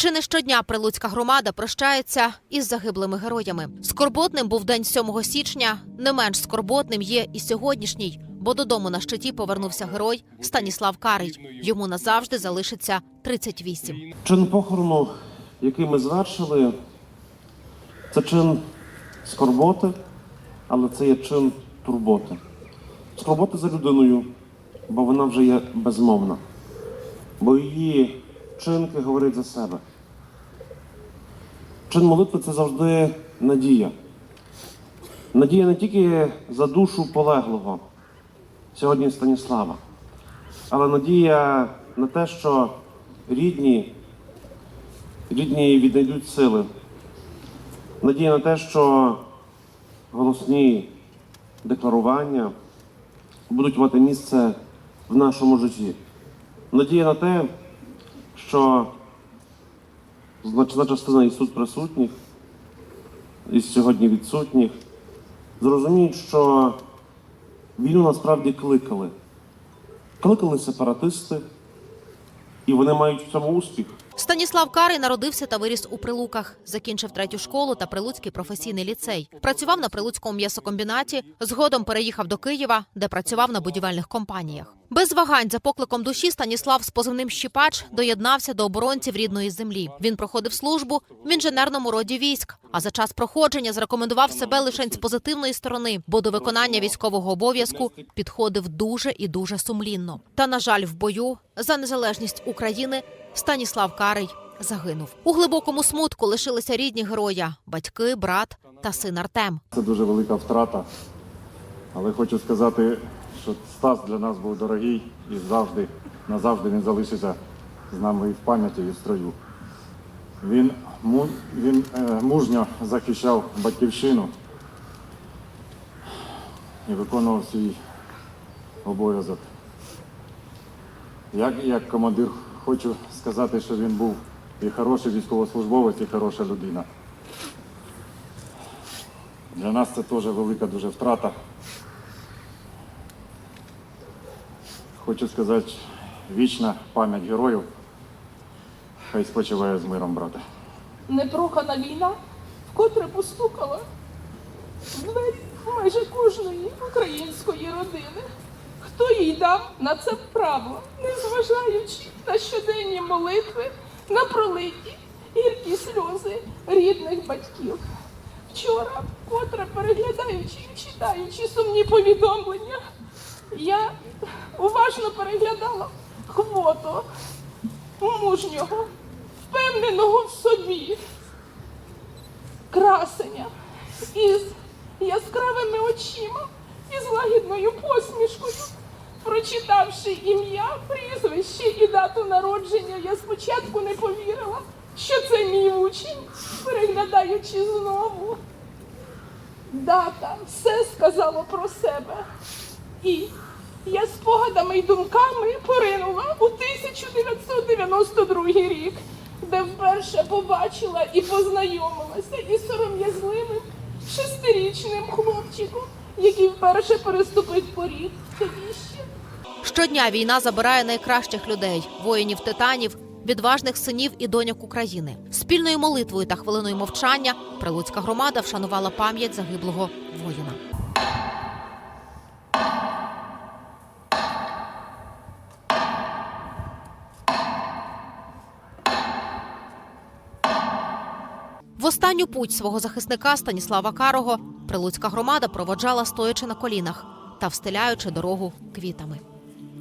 Чи не щодня прилуцька громада прощається із загиблими героями? Скорботним був день 7 січня. Не менш скорботним є і сьогоднішній, бо додому на щиті повернувся герой Станіслав Карий. Йому назавжди залишиться 38. Чин похорону, який ми звершили, це чин скорботи, але це є чин турботи. Скорботи за людиною, бо вона вже є безмовна, бо її вчинки говорять за себе. Чин молитви це завжди надія. Надія не тільки за душу полеглого, сьогодні Станіслава, але надія на те, що рідні рідні віднайдуть сили. Надія на те, що голосні декларування будуть мати місце в нашому житті. Надія на те, що значна частина тут присутніх, із сьогодні відсутніх, зрозуміють, що війну насправді кликали. Кликали сепаратисти, і вони мають в цьому успіх. Станіслав Карий народився та виріс у Прилуках. Закінчив третю школу та Прилуцький професійний ліцей. Працював на Прилуцькому м'ясокомбінаті. Згодом переїхав до Києва, де працював на будівельних компаніях. Без вагань за покликом душі Станіслав з позивним Щіпач доєднався до оборонців рідної землі. Він проходив службу в інженерному роді військ. А за час проходження зарекомендував себе лише з позитивної сторони, бо до виконання військового обов'язку підходив дуже і дуже сумлінно. Та на жаль, в бою за незалежність України Станіслав Карий загинув. У глибокому смутку лишилися рідні героя: батьки, брат та син Артем. Це дуже велика втрата. Але хочу сказати, що Стас для нас був дорогий і завжди, назавжди він залишиться з нами і в пам'яті, і в строю. Він, він е, мужньо захищав батьківщину і виконував свій обов'язок. Як, як командир хочу сказати, що він був і хороший військовослужбовець, і хороша людина. Для нас це теж велика дуже втрата. Хочу сказати, вічна пам'ять героїв. Хай спочиває з миром, брате. непрохана війна, вкотре постукала в двері майже кожної української родини. Хто їй дав на це право, незважаючи на щоденні молитви, на пролиті гіркі сльози рідних батьків. Вчора, вкотре переглядаючи і читаючи сумні повідомлення, я уважно переглядала хвото мужнього, впевненого в собі, красення із яскравими очима і з лагідною посмішкою. Прочитавши ім'я, прізвище і дату народження, я спочатку не повірила, що це мій учень, переглядаючи знову. Дата все сказала про себе. І я спогадами й думками поринула у 1992 рік, де вперше побачила і познайомилася із сором'язливим шестирічним хлопчиком, який вперше переступив поріг селища. Щодня війна забирає найкращих людей, воїнів титанів, відважних синів і доньок України. Спільною молитвою та хвилиною мовчання прилуцька громада вшанувала пам'ять загиблого воїна. Останню путь свого захисника Станіслава Карого прилуцька громада проводжала стоячи на колінах та встиляючи дорогу квітами.